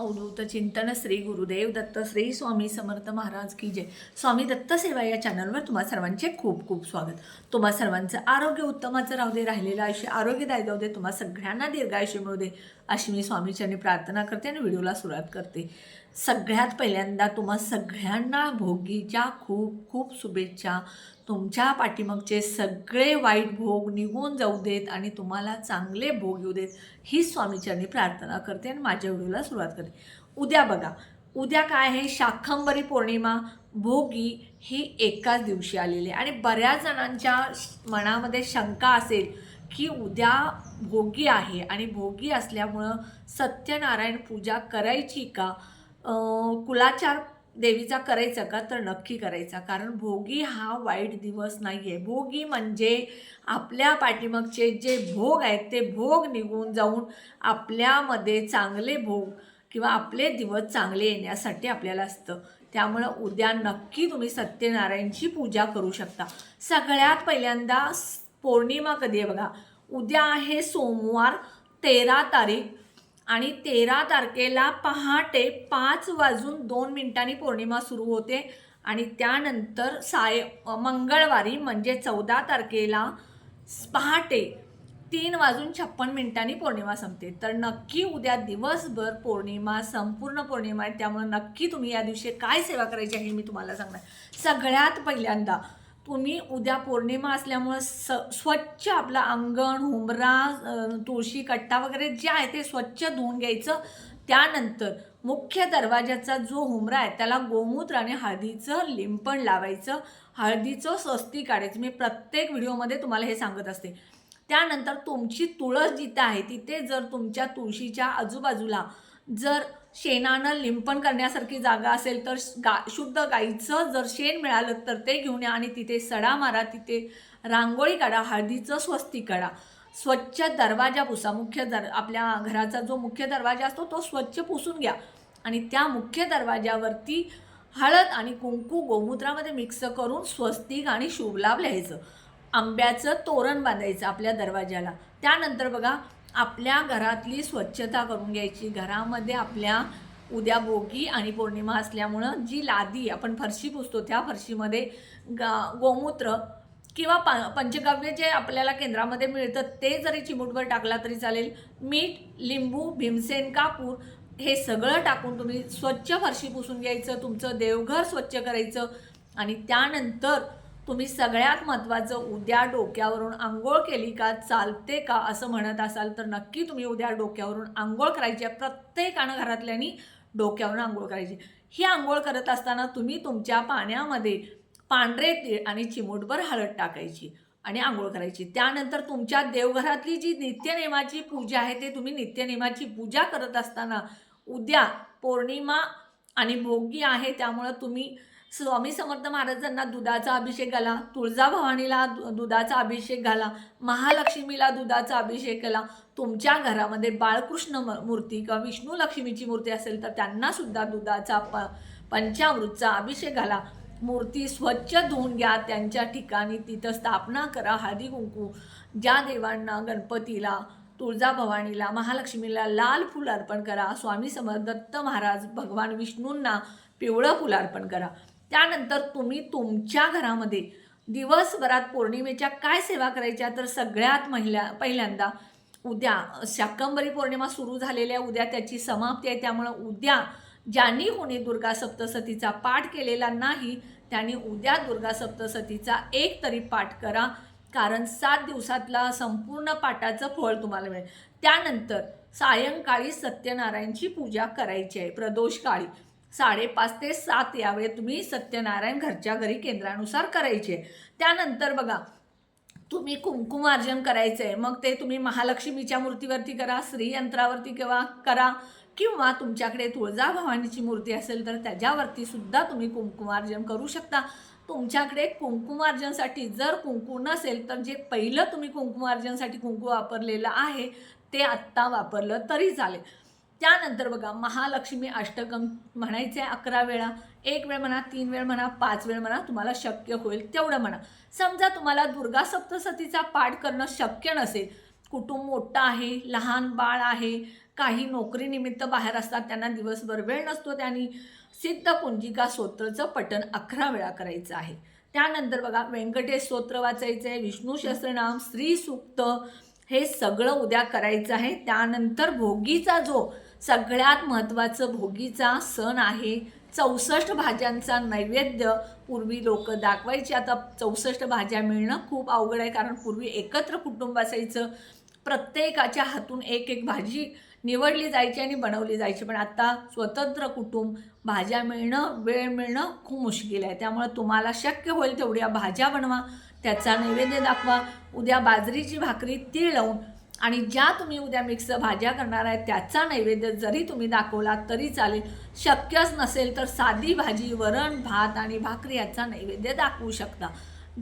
अवधूत चिंतन श्री गुरुदेव दत्त श्री स्वामी समर्थ महाराज की जय. स्वामी दत्त सेवा या चॅनलवर तुम्हा सर्वांचे खूप खूप स्वागत. तुम्हा सर्वांचं आरोग्य उत्तमाचं राहू दे राहिलेलं आयुष्य आरोग्यदायी जाऊ दे तुम्हा सगळ्यांना दीर्घायुष्य मिळू दे अशी मी स्वामीचरणी प्रार्थना करते आणि व्हिडिओला सुरुवात करते. सगळ्यात पहिल्यांदा तुम्हा सगळ्यांना भोगीच्या खूप खूप शुभेच्छा. तुमच्या पाठीमागचे सगळे वाईट भोग निघून जाऊ देत आणि तुम्हाला चांगले भोग येऊ देत ही स्वामीचरणी प्रार्थना करते आणि माझ्या व्हिडिओला सुरुवात करते. उद्या बघा उद्या काय आहे? शाखंबरी पौर्णिमा. भोगी ही एकाच दिवशी आलेली आहे. आणि बऱ्याच जणांच्या मनामध्ये शंका असेल की उद्या भोगी आहे आणि भोगी असल्यामुळं सत्यनारायण पूजा करायची का? कुलाचार देवीचा करायचा का? तर नक्की करायचा. कारण भोगी हा वाईट दिवस नाही आहे भोगी म्हणजे आपल्या पाठीमागचे जे भोग आहेत ते भोग निघून जाऊन आपल्यामध्ये चांगले भोग किंवा आपले दिवस चांगले येण्यासाठी आपल्याला असतं. त्यामुळं उद्या नक्की तुम्ही सत्यनारायणची पूजा करू शकता. सगळ्यात पहिल्यांदा पौर्णिमा कधी आहे बघा? उद्या आहे सोमवार तेरा तारीख. आणि तेरा तारखेला पहाटे पाच वाजून दोन मिनिटांनी पौर्णिमा सुरू होते. आणि त्यानंतर साय मंगळवारी म्हणजे चौदा तारखेला पहाटे तीन वाजून छप्पन मिनिटांनी पौर्णिमा संपते. तर नक्की उद्या दिवसभर पौर्णिमा संपूर्ण पौर्णिमा आहे. त्यामुळे नक्की तुम्ही या दिवशी काय सेवा करायची आहे हे मी तुम्हाला सांगणार. सगळ्यात पहिल्यांदा तुम्ही उद्या पौर्णिमा असल्यामुळं स स्वच्छ आपलं अंगण हुमरा तुळशी कट्टा वगैरे जे आहे ते स्वच्छ धुवून घ्यायचं. त्यानंतर मुख्य दरवाजाचा जो हुमरा आहे त्याला गोमूत्र आणि हळदीचं लिंपण लावायचं. हळदीचं स्वस्ती काढायचं. मी प्रत्येक व्हिडिओमध्ये तुम्हाला हे सांगत असते. त्यानंतर तुमची तुळस जिथं आहे तिथे जर तुमच्या तुळशीच्या आजूबाजूला जर शेणानं लिंपण करण्यासारखी जागा असेल तर गा शुद्ध गाईचं जर शेण मिळालं तर ते घेऊन या आणि तिथे सडा मारा तिथे रांगोळी काढा हळदीचं स्वस्ती काढा. स्वच्छ दरवाजा पुसा. मुख्य दर आपल्या घराचा जो मुख्य दरवाजा असतो तो स्वच्छ पुसून घ्या. आणि त्या मुख्य दरवाजावरती हळद आणि कुंकू गोमूत्रामध्ये मिक्स करून स्वस्तिक आणि शुभलाभ लिहायचं. आंब्याचं तोरण बांधायचं आपल्या दरवाजाला. त्यानंतर बघा आपल्या घरातली स्वच्छता करून घ्यायची. घरामध्ये आपल्या उद्या भोगी आणि पौर्णिमा असल्यामुळं जी लादी आपण फरशी पुसतो त्या फरशीमध्ये गा गोमूत्र किंवा प पंचगव्य जे आपल्याला केंद्रामध्ये मिळतं ते जरी चिमूटभर टाकला तरी चालेल. मीठ लिंबू भीमसेन कापूर हे सगळं टाकून तुम्ही स्वच्छ फरशी पुसून घ्यायचं तुमचं देवघर स्वच्छ करायचं आणि त्यानंतर तुम्ही सगळ्यात महत्त्वाचं उद्या डोक्यावरून आंघोळ केली का चालते का असं म्हणत असाल तर नक्की तुम्ही उद्या डोक्यावरून आंघोळ करायची आहे. प्रत्येकानं घरातल्यानी डोक्यावरून आंघोळ करायची. ही आंघोळ करत असताना तुम्ही तुमच्या पाण्यामध्ये पांढरे तीळ आणि चिमूटभर हळद टाकायची आणि आंघोळ करायची. त्यानंतर तुमच्या देवघरातली जी नित्यनेमाची पूजा आहे ते तुम्ही नित्यनेमाची पूजा करत असताना उद्या पौर्णिमा आणि भोगी आहे त्यामुळं तुम्ही स्वामी समर्थ महाराजांना दुधाचा अभिषेक घाला तुळजाभवानीला दुधाचा अभिषेक घाला महालक्ष्मीला दुधाचा अभिषेक केला. तुमच्या घरामध्ये बाळकृष्ण म- मूर्ती किंवा विष्णू लक्ष्मीची मूर्ती असेल तर त्यांनासुद्धा दुधाचा प पंचामृतचा अभिषेक घाला. मूर्ती स्वच्छ धुवून घ्या त्यांच्या ठिकाणी तिथं स्थापना करा हळदी कुंकू. ज्या देवांना गणपतीला तुळजाभवानीला महालक्ष्मीला लाल फूल अर्पण करा. स्वामी समर्थ दत्त महाराज भगवान विष्णूंना पिवळं फुल अर्पण करा. त्यानंतर तुम्ही तुमच्या घरामध्ये दिवसभरात पौर्णिमेच्या काय सेवा करायच्या? तर सगळ्यात महिला पहिल्यांदा उद्या शाकंबरी पौर्णिमा सुरू झालेल्या उद्या त्याची समाप्ती आहे. त्यामुळं उद्या ज्यांनी कोणी दुर्गा सप्तसतीचा पाठ केलेला नाही त्यांनी उद्या दुर्गा सप्तसतीचा एक तरी पाठ करा. कारण सात दिवसातला संपूर्ण पाठाचं फळ तुम्हाला मिळेल. त्यानंतर सायंकाळी सत्यनारायणची पूजा करायची आहे. प्रदोष काळी. साडेपाच ते सात यावेळी तुम्ही सत्यनारायण घरच्या घरी केंद्रानुसार करायचे. त्यानंतर बघा तुम्ही कुंकुमार्जन करायचं आहे मग ते तुम्ही महालक्ष्मीच्या मूर्तीवरती करा श्रीयंत्रावरती किंवा करा किंवा तुमच्याकडे तुळजाभवानीची मूर्ती असेल तर त्याच्यावरती सुद्धा तुम्ही कुंकुमार्जन करू शकता. तुमच्याकडे कुंकुमार्जनसाठी जर कुंकू नसेल तर जे पहिलं तुम्ही कुंकुमार्जनसाठी कुंकू वापरलेलं आहे ते आत्ता वापरलं तरी चालेल. त्यानंतर बघा महालक्ष्मी अष्टकम म्हणायचे अकरा वेळा. एक वेळ म्हणा तीन वेळ म्हणा पाच वेळ म्हणा तुम्हाला शक्य होईल तेवढं म्हणा. समजा तुम्हाला दुर्गा सप्तसतीचा पाठ करणं शक्य नसेल कुटुंब मोठं आहे लहान बाळ आहे काही नोकरीनिमित्त बाहेर असतात त्यांना दिवसभर वेळ नसतो त्यांनी सिद्ध कुंजिका स्तोत्रचं पठण अकरा वेळा करायचं आहे. त्यानंतर बघा व्यंकटेश स्तोत्र वाचायचं आहे विष्णू सहस्रनाम स्त्री सूक्त हे सगळं उद्या करायचं आहे. त्यानंतर भोगीचा जो सगळ्यात महत्त्वाचं भोगीचा सण आहे. चौसष्ट भाज्यांचा नैवेद्य पूर्वी लोक दाखवायची. आता चौसष्ट भाज्या मिळणं खूप अवघड आहे कारण पूर्वी एकत्र कुटुंब असायचं. प्रत्येकाच्या हातून एक एक भाजी निवडली जायची आणि बनवली जायची. पण आता स्वतंत्र कुटुंब भाज्या मिळणं वेळ मिळणं खूप मुश्किल आहे. त्यामुळे तुम्हाला शक्य होईल तेवढ्या भाज्या बनवा त्याचा नैवेद्य दाखवा. उद्या बाजरीची भाकरी तीळ लावून आणि ज्या तुम्ही उद्या मिक्स भाज्या करणार आहे त्याचा नैवेद्य जरी तुम्ही दाखवला तरी चालेल. शक्यच नसेल तर साधी भाजी वरण भात आणि भाकरी याचा नैवेद्य दाखवू शकता.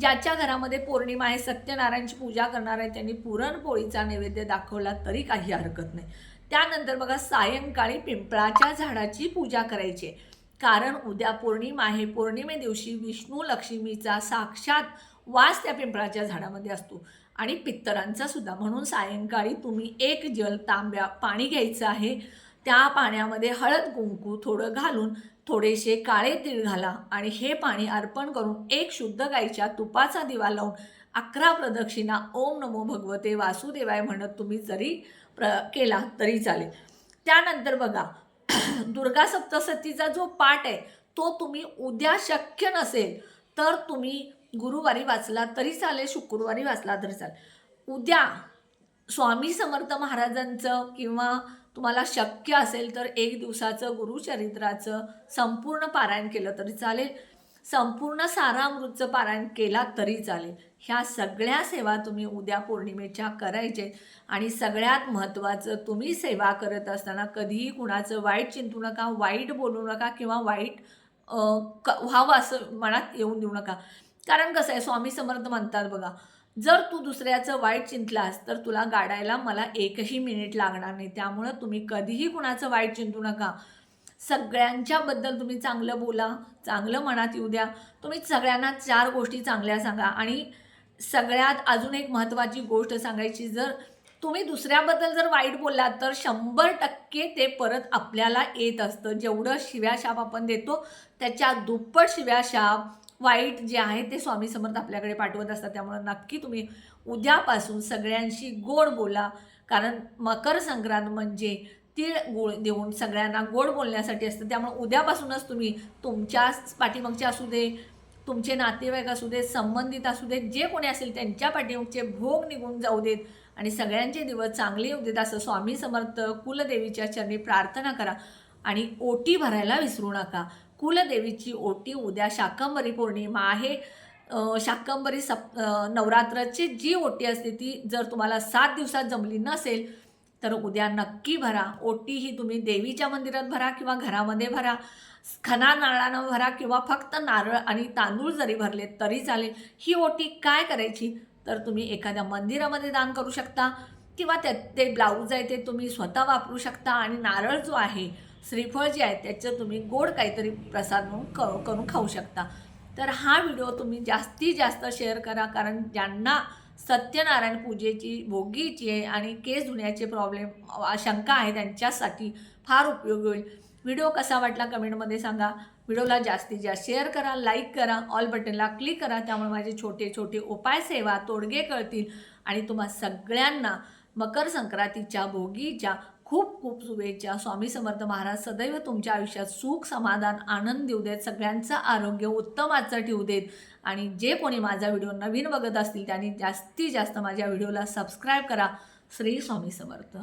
ज्याच्या घरामध्ये पौर्णिमा आहे सत्यनारायणची पूजा करणार आहे त्यांनी पुरणपोळीचा नैवेद्य दाखवला तरी काही हरकत नाही. त्यानंतर बघा सायंकाळी पिंपळाच्या झाडाची पूजा करायची. आहे. कारण उद्या पौर्णिमा आहे पौर्णिमे दिवशी विष्णू लक्ष्मीचा साक्षात वास त्या पिंपळाच्या झाडामध्ये असतो. आणि पित्तरांचा सुद्धा. म्हणून सायंकाळी तुम्ही एक जल तांब्या पाणी घ्यायचं आहे. त्या पाण्यामध्ये हळद कुंकू थोडं घालून थोडेसे काळे तीळ घाला आणि हे पाणी अर्पण करून एक शुद्ध गाईच्या तुपाचा दिवा लावून अकरा प्रदक्षिणा ओम नमो भगवते वासुदेवाय म्हणत तुम्ही जरी प्र केला तरी चालेल. त्यानंतर बघा दुर्गा सप्तसतीचा जो पाठ आहे तो तुम्ही उद्या शक्य नसेल तर तुम्ही गुरुवारी वाचला तरी चालेल शुक्रवारी वाचला तरी चालेल. उद्या स्वामी समर्थ महाराजांचं किंवा तुम्हाला शक्य असेल तर एक दिवसाचं गुरुचरित्राचं संपूर्ण पारायण केलं तरी चालेल. संपूर्ण सारामृतचं पारायण केला तरी चालेल. ह्या सगळ्या सेवा तुम्ही उद्या पौर्णिमेच्या करायचे आणि सगळ्यात महत्त्वाचं तुम्ही सेवा करत असताना कधीही कुणाचं वाईट चिंतू नका वाईट बोलू नका किंवा वाईट क व्हावं असं मनात येऊन देऊ नका. कारण कसं आहे स्वामी समर्थ म्हणतात बघा जर तू दुसऱ्याचं वाईट चिंतलास तर तुला गाडायला मला एकही मिनिट लागणार नाही. त्यामुळं तुम्ही कधीही कुणाचं वाईट चिंतू नका. सगळ्यांच्याबद्दल तुम्ही चांगलं बोला चांगलं मनात येऊ द्या. तुम्ही सगळ्यांना चार गोष्टी चांगल्या सांगा आणि सगळ्यात अजून एक महत्त्वाची गोष्ट सांगायची जर तुम्ही दुसऱ्याबद्दल जर वाईट बोललात तर शंभर टक्के ते परत आपल्याला येत असतं. जेवढं शिव्याशाप आपण देतो त्याच्या दुप्पट शिव्याशाप वाईट जे आहे ते स्वामी समर्थ आपल्याकडे पाठवत असतात. त्यामुळे नक्की तुम्ही उद्यापासून सगळ्यांशी गोड बोला. कारण मकर संक्रांत म्हणजे तीळ गुळ देऊन सगळ्यांना गोड बोलण्यासाठी असतं. त्यामुळे उद्यापासूनच तुम्ही तुमच्या पाठीमागचे असू दे तुमचे नातेवाईक असू देत संबंधित असू देत जे कोणी असेल त्यांच्या पाठीमागचे भोग निघून जाऊ देत. आणि सगळ्यांचे दिवस चांगले येऊ देत असं स्वामी समर्थ कुलदेवीच्या चरणी प्रार्थना करा. आणि ओटी भरायला विसरू नका. कुलदेवीची ओटी उद्या शाकंभरी पौर्णिमा आहे. शाकंबरी शाकंभरी सप नवरात्राची जी ओटी असते ती जर तुम्हाला सात दिवसात जमली नसेल तर उद्या नक्की भरा. ओटी ही तुम्ही देवीच्या मंदिरात भरा किंवा घरामध्ये भरा. खना नारळानं भरा किंवा फक्त नारळ आणि तांदूळ जरी भरले तरी चालेल. ही ओटी काय करायची? तर तुम्ही एखाद्या मंदिरामध्ये दान करू शकता किंवा त्या ते ब्लाऊज आहे ते तुम्ही स्वतः वापरू शकता आणि नारळ जो आहे श्रीफळ जे आहे त्याचं तुम्ही गोड काहीतरी प्रसाद म्हणून क करून खाऊ शकता. तर हा व्हिडिओ तुम्ही जास्तीत जास्त शेअर करा कारण ज्यांना सत्यनारायण पूजेची भोगीची आहे आणि केस धुण्याचे प्रॉब्लेम शंका आहे त्यांच्यासाठी फार उपयोगी होईल. व्हिडिओ कसा वाटला कमेंटमध्ये सांगा. व्हिडिओला जास्तीत जास्त शेअर करा लाईक करा ऑल बटनला क्लिक करा त्यामुळे माझे छोटे छोटे उपाय सेवा तोडगे कळतील. आणि तुम्हा सगळ्यांना मकर संक्रांतीच्या भोगीच्या खूप खूप शुभेच्छा. स्वामी समर्थ महाराज सदैव तुमच्या आयुष्यात सुख समाधान आनंद देऊ देत सगळ्यांचं आरोग्य उत्तमाचं ठेवू देत. आणि जे कोणी माझा व्हिडिओ नवीन बघत असतील त्यांनी जास्तीत जास्त माझ्या व्हिडिओला सबस्क्राईब करा. श्री स्वामी समर्थ.